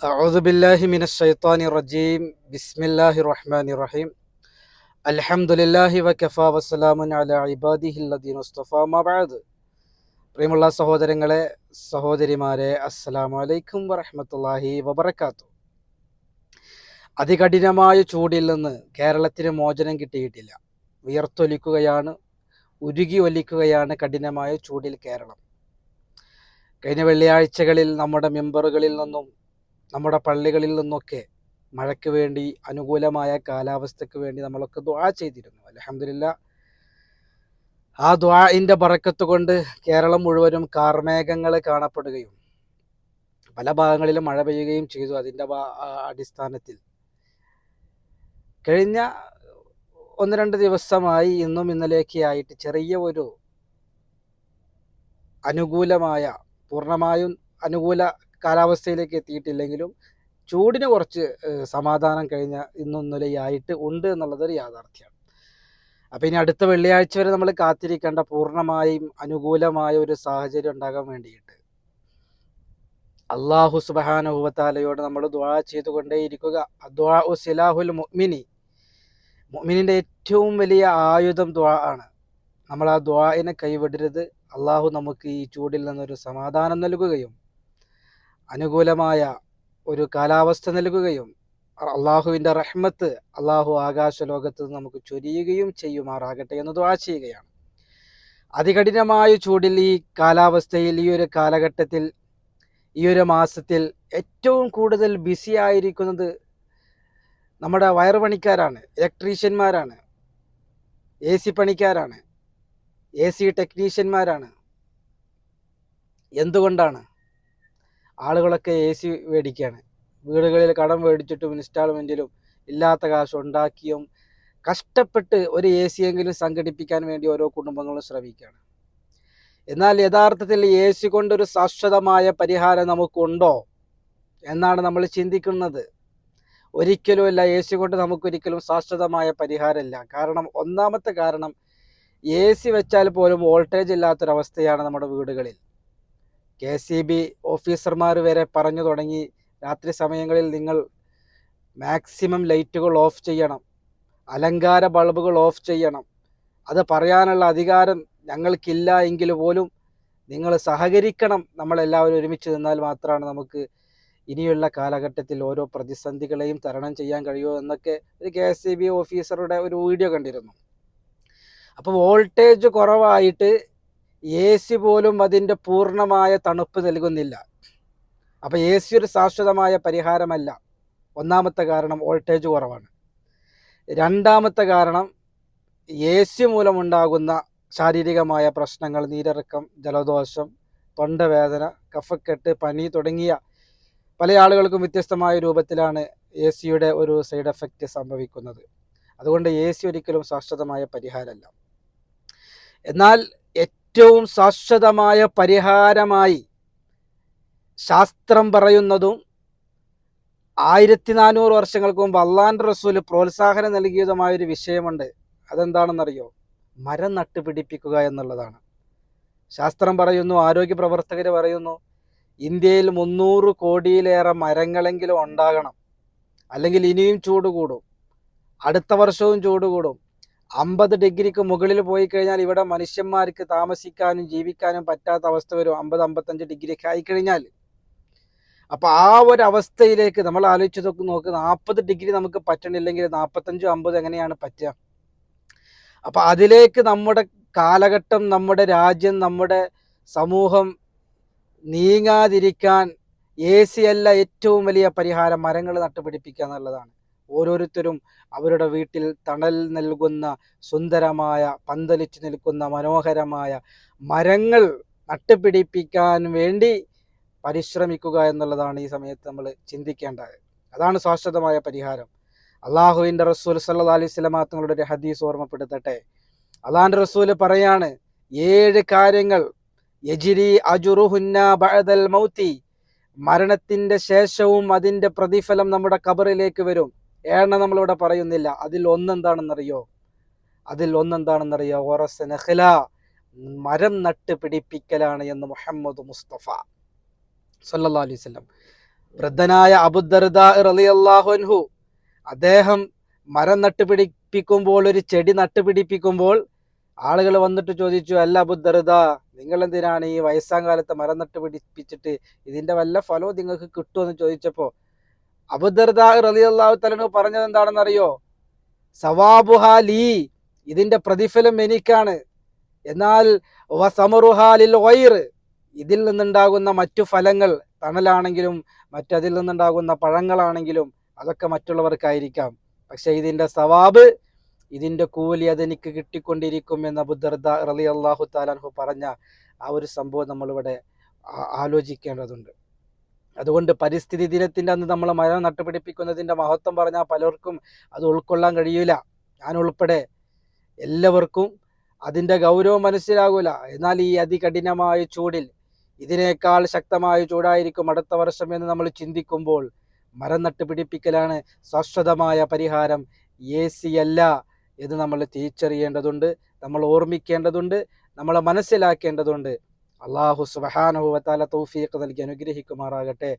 أعوذ بالله من الشيطان الرجيم بسم الله الرحمن الرحيم الحمد لله وكفى وسلام على عباده الذين اصطفى ما بعد പ്രിയമുള്ള സഹോദരങ്ങളെ സഹോദരിമാരെ അസ്സലാമു അലൈക്കും വറഹ്മത്തുള്ളാഹി വബറകാത്തു അതികഠിനമായ ചൂടിൽ നിന്ന് കേരളത്തിന് മോചനം കിട്ടിയിട്ടില്ല വിയർത്തൊലിക്കുകയാണ് ഉരുകി ഒലിക്കുകയാണ് കഠിനമായ ചൂടിൽ കേരളം കഴിഞ്ഞ വെള്ളിയാഴ്ചകളിൽ നമ്മുടെ മെമ്പറുകളിൽ നിന്നും നമ്മുടെ പള്ളികളിൽ നിന്നൊക്കെ മഴയ്ക്ക് വേണ്ടി അനുകൂലമായ കാലാവസ്ഥയ്ക്ക് വേണ്ടി നമ്മളൊക്കെ ദ്വാ ചെയ്തിരുന്നു. അലഹമില്ല ആ ദ്വാഇന്റെ പറക്കത്ത് കൊണ്ട് കേരളം മുഴുവനും കാർമേഘങ്ങൾ കാണപ്പെടുകയും പല ഭാഗങ്ങളിലും മഴ പെയ്യുകയും ചെയ്തു അതിന്റെ അടിസ്ഥാനത്തിൽ. കഴിഞ്ഞ ഒന്ന് രണ്ട് ദിവസമായി ഇന്നും ഇന്നലെയൊക്കെ ആയിട്ട് ചെറിയ ഒരു അനുകൂലമായ പൂർണമായും അനുകൂല കാലാവസ്ഥയിലേക്ക് എത്തിയിട്ടില്ലെങ്കിലും ചൂടിന് കുറച്ച് സമാധാനം കഴിഞ്ഞ ഇന്നും ഉണ്ട് എന്നുള്ളതൊരു യാഥാർത്ഥ്യമാണ്. അപ്പം ഇനി അടുത്ത വെള്ളിയാഴ്ച വരെ നമ്മൾ കാത്തിരിക്കേണ്ട പൂർണമായും അനുകൂലമായ ഒരു സാഹചര്യം ഉണ്ടാകാൻ വേണ്ടിയിട്ട് അള്ളാഹു സുബഹാനുഭവത്താലയോട് നമ്മൾ ദ്വാ ചെയ്തുകൊണ്ടേയിരിക്കുക. അദ്വാ ഉ സിലാഹുൽ മുഅ്മിനി. മുഅ്മിനിന്റെ ഏറ്റവും വലിയ ആയുധം ദ്വാ ആണ്. നമ്മൾ ആ ദ്വാഇനെ കൈവിടരുത്. അള്ളാഹു നമുക്ക് ഈ ചൂടിൽ നിന്നൊരു സമാധാനം നൽകുകയും അനുകൂലമായ ഒരു കാലാവസ്ഥ നൽകുകയും അള്ളാഹുവിന്റെ റഹ്മത്ത് അള്ളാഹു ആകാശ ലോകത്ത് നമുക്ക് ചൊരിയുകയും ചെയ്യുമാറാകട്ടെ എന്ന് ദ്വാ ചെയ്യുകയാണ്. അതികഠിനമായ ചൂടിൽ ഈ കാലാവസ്ഥയിൽ ഈ ഒരു കാലഘട്ടത്തിൽ ഈ ഒരു മാസത്തിൽ ഏറ്റവും കൂടുതൽ ബിസി ആയിരിക്കുന്നത് നമ്മുടെ വയറ് പണിക്കാരാണ് ഇലക്ട്രീഷ്യന്മാരാണ് എ സി പണിക്കാരാണ് എ സി ടെക്നീഷ്യന്മാരാണ് എന്തുകൊണ്ടാണ്? ആളുകളൊക്കെ എ സി മേടിക്കുകയാണ് വീടുകളിൽ കടം മേടിച്ചിട്ടും ഇൻസ്റ്റാൾമെന്റിലും ഇല്ലാത്ത കാശ് ഉണ്ടാക്കിയും കഷ്ടപ്പെട്ട് ഒരു എ സി എങ്കിലും സംഘടിപ്പിക്കാൻ വേണ്ടി ഓരോ കുടുംബങ്ങളും ശ്രമിക്കുകയാണ് എന്നാൽ യഥാർത്ഥത്തിൽ എ സി കൊണ്ടൊരു ശാശ്വതമായ പരിഹാരം നമുക്കുണ്ടോ എന്നാണ് നമ്മൾ ചിന്തിക്കുന്നത്. ഒരിക്കലും ഇല്ല എ സി കൊണ്ട് നമുക്കൊരിക്കലും ശാശ്വതമായ പരിഹാരമില്ല. കാരണം ഒന്നാമത്തെ കാരണം എ സി വെച്ചാൽ പോലും വോൾട്ടേജ് ഇല്ലാത്തൊരവസ്ഥയാണ് നമ്മുടെ വീടുകളിൽ. കെ സി ബി ഓഫീസർമാർ വരെ പറഞ്ഞു തുടങ്ങി. രാത്രി സമയങ്ങളിൽ നിങ്ങൾ മാക്സിമം ലൈറ്റുകൾ ഓഫ് ചെയ്യണം. അലങ്കാര ബൾബുകൾ ഓഫ് ചെയ്യണം. അത് പറയാനുള്ള അധികാരം ഞങ്ങൾക്കില്ല എങ്കിൽ പോലും നിങ്ങൾ സഹകരിക്കണം. നമ്മളെല്ലാവരും ഒരുമിച്ച് നിന്നാൽ മാത്രമാണ് നമുക്ക് ഇനിയുള്ള കാലഘട്ടത്തിൽ ഓരോ പ്രതിസന്ധികളെയും തരണം ചെയ്യാൻ കഴിയുമോ എന്നൊക്കെ ഒരു കെ എസ് സി ബി ഓഫീസറുടെ ഒരു വീഡിയോ കണ്ടിരുന്നു. അപ്പോൾ വോൾട്ടേജ് കുറവായിട്ട് എ സി പോലും അതിന്റെ പൂർണമായ തണുപ്പ് നൽകുന്നില്ല. അപ്പോൾ എ സി ഒരു ശാശ്വതമായ പരിഹാരമല്ല. ഒന്നാമത്തെ കാരണം വോൾട്ടേജ് കുറവാണ്. രണ്ടാമത്തെ കാരണം എ സി മൂലമുണ്ടാകുന്ന ശാരീരികമായ പ്രശ്നങ്ങൾ നീരിറക്കം ജലദോഷം തൊണ്ടവേദന കഫക്കെട്ട് പനി തുടങ്ങിയ പല ആളുകൾക്കും വ്യത്യസ്തമായ രൂപത്തിലാണ് എ സിയുടെ ഒരു സൈഡ് എഫക്റ്റ് സംഭവിക്കുന്നത്. അതുകൊണ്ട് എ സി ഒരിക്കലും ശാശ്വതമായ പരിഹാരമല്ല. എന്നാൽ ഏറ്റവും ശാശ്വതമായ പരിഹാരമായി ശാസ്ത്രം പറയുന്നതും ആയിരത്തി നാനൂറ് വർഷങ്ങൾക്ക് മുമ്പ് അള്ളാന്റെ റസൂൽ പ്രോത്സാഹനം നൽകിയതുമായ ഒരു വിഷയമുണ്ട്. അതെന്താണെന്നറിയോ? മരം നട്ടുപിടിപ്പിക്കുക എന്നുള്ളതാണ്. ശാസ്ത്രം പറയുന്നു ആരോഗ്യ പ്രവർത്തകർ പറയുന്നു ഇന്ത്യയിൽ മുന്നൂറ് കോടിയിലേറെ മരങ്ങളെങ്കിലും ഉണ്ടാകണം. അല്ലെങ്കിൽ ഇനിയും ചൂട് കൂടും. അടുത്ത വർഷവും ചൂട് കൂടും. അമ്പത് ഡിഗ്രിക്ക് മുകളിൽ പോയി കഴിഞ്ഞാൽ ഇവിടെ മനുഷ്യന്മാർക്ക് താമസിക്കാനും ജീവിക്കാനും പറ്റാത്ത അവസ്ഥ വരും. അമ്പത് അമ്പത്തഞ്ച് ഡിഗ്രിയൊക്കെ ആയിക്കഴിഞ്ഞാൽ അപ്പോൾ ആ ഒരു അവസ്ഥയിലേക്ക് നമ്മൾ ആലോചിച്ച് നോക്ക് നോക്ക് നാൽപ്പത് ഡിഗ്രി നമുക്ക് പറ്റണില്ലെങ്കിൽ നാൽപ്പത്തഞ്ചും അമ്പതും എങ്ങനെയാണ് പറ്റുക? അപ്പോൾ അതിലേക്ക് നമ്മുടെ കാലഘട്ടം നമ്മുടെ രാജ്യം നമ്മുടെ സമൂഹം നീങ്ങാതിരിക്കാൻ എ സി അല്ല ഏറ്റവും വലിയ പരിഹാരം മരങ്ങൾ നട്ടുപിടിപ്പിക്കുക എന്നുള്ളതാണ്. ഓരോരുത്തരും അവരുടെ വീട്ടിൽ തണൽ നൽകുന്ന സുന്ദരമായ പന്തലിച്ച് നിൽക്കുന്ന മനോഹരമായ മരങ്ങൾ നട്ടുപിടിപ്പിക്കാൻ വേണ്ടി പരിശ്രമിക്കുക എന്നുള്ളതാണ് ഈ സമയത്ത് നമ്മൾ ചിന്തിക്കേണ്ടത്. അതാണ് ശാശ്വതമായ പരിഹാരം. അള്ളാഹുവിന്റെ റസൂൽ സല്ലാ അലൈഹി സ്വലമാ തങ്ങളുടെ ഒരു ഹദീസ് ഓർമ്മപ്പെടുത്തട്ടെ. അള്ളാഹിന്റെ റസൂൽ പറയാണ് ഏഴ് കാര്യങ്ങൾ യജിരി അജുറുഹുന്ന ബഅദൽ മൗത്തി മരണത്തിന്റെ ശേഷവും അതിന്റെ പ്രതിഫലം നമ്മുടെ കബറിലേക്ക് വരും. ഏഴെണ്ണം നമ്മളിവിടെ പറയുന്നില്ല. അതിൽ ഒന്നെന്താണെന്നറിയോ? അതിൽ ഒന്നെന്താണെന്നറിയോ? ഓറസ് നഹ്ല മരം നട്ട് പിടിപ്പിക്കലാണ് എന്ന് മുഹമ്മദ് മുസ്തഫ സല്ലാ അലൈഹി വസല്ലം. വൃദ്ധനായ അബുദർദാഹു അദ്ദേഹം മരം നട്ട് പിടിപ്പിക്കുമ്പോൾ ഒരു ചെടി നട്ട് പിടിപ്പിക്കുമ്പോൾ ആളുകൾ വന്നിട്ട് ചോദിച്ചു അല്ല അബുദർദ നിങ്ങൾ എന്തിനാണ് ഈ വയസ്സാം കാലത്ത് മരം നട്ട് പിടിപ്പിച്ചിട്ട് ഇതിന്റെ വല്ല ഫലവും നിങ്ങൾക്ക് കിട്ടുമെന്ന് ചോദിച്ചപ്പോൾ അബുദർദ റളിയല്ലാഹു തലനു പറഞ്ഞത് എന്താണെന്നറിയോ? സവാബുഹാ ലീ ഇതിന്റെ പ്രതിഫലം എനിക്കാണ്. എന്നാൽ വസമറുഹാലിൽ വൈർ ഇതിൽ നിന്നുണ്ടാകുന്ന മറ്റു ഫലങ്ങൾ തണലാണെങ്കിലും മറ്റതിൽ നിന്നുണ്ടാകുന്ന പഴങ്ങളാണെങ്കിലും അതൊക്കെ മറ്റുള്ളവർക്കായിരിക്കാം. പക്ഷെ ഇതിന്റെ സവാബ് ഇതിന്റെ കൂലി അതെനിക്ക് കിട്ടിക്കൊണ്ടിരിക്കും എന്ന് അബുദർദ റലി അള്ളാഹു താലാൻഹു പറഞ്ഞ ആ ഒരു സംഭവം നമ്മളിവിടെ ആലോചിക്കേണ്ടതുണ്ട്. അതുകൊണ്ട് പരിസ്ഥിതി ദിനത്തിന്റെ അന്ന് നമ്മൾ മരം നട്ടുപിടിപ്പിക്കുന്നതിന്റെ മഹത്വം പറഞ്ഞാൽ പലർക്കും അത് ഉൾക്കൊള്ളാൻ കഴിയൂല. ഞാൻ ഉൾപ്പെടെ എല്ലാവർക്കും അതിന്റെ ഗൗരവം മനസ്സിലാകൂല. എന്നാൽ ഈ അതികഠിനമായ ചൂടിൽ ഇതിനേക്കാൾ ശക്തമായ ചൂടായിരിക്കും അടുത്ത വർഷം എന്ന് നമ്മൾ ചിന്തിക്കുമ്പോൾ മരം നട്ടുപിടിപ്പിക്കലാണ് ശാശ്വതമായ പരിഹാരം. എ സി അല്ല എന്ന് നമ്മൾ തിരിച്ചറിയേണ്ടതുണ്ട് നമ്മൾ ഓർമ്മിക്കേണ്ടതുണ്ട് നമ്മൾ മനസ്സിലാക്കേണ്ടതുണ്ട്. അള്ളാഹു സുബഹാനുഭവത്താല തൗഫീഖ് നൽകി അനുഗ്രഹിക്കുമാറാകട്ടെ.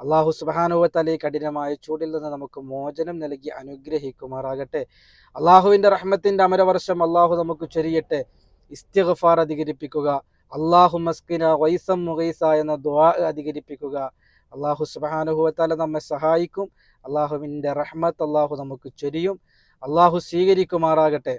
അള്ളാഹു സുബഹാനുഭവത്താല ഈ കഠിനമായ ചൂടിൽ നിന്ന് നമുക്ക് മോചനം നൽകി അനുഗ്രഹിക്കുമാറാകട്ടെ. അള്ളാഹുവിന്റെ റഹ്മത്തിന്റെ അമരവർഷം അള്ളാഹു നമുക്ക് ചൊരിയട്ടെ. ഇസ്തിഗ്ഫാർ അധികരിപ്പിക്കുക. അള്ളാഹു മസ്കിന വൈസം മുഗൈസ എന്ന ദ്വാ അധികരിപ്പിക്കുക. അള്ളാഹു സുബഹാനുഭവത്താല നമ്മെ സഹായിക്കും. അള്ളാഹുവിന്റെ റഹ്മത്ത് അള്ളാഹു നമുക്ക് ചൊരിയും. അള്ളാഹു സ്വീകരിക്കുമാറാകട്ടെ.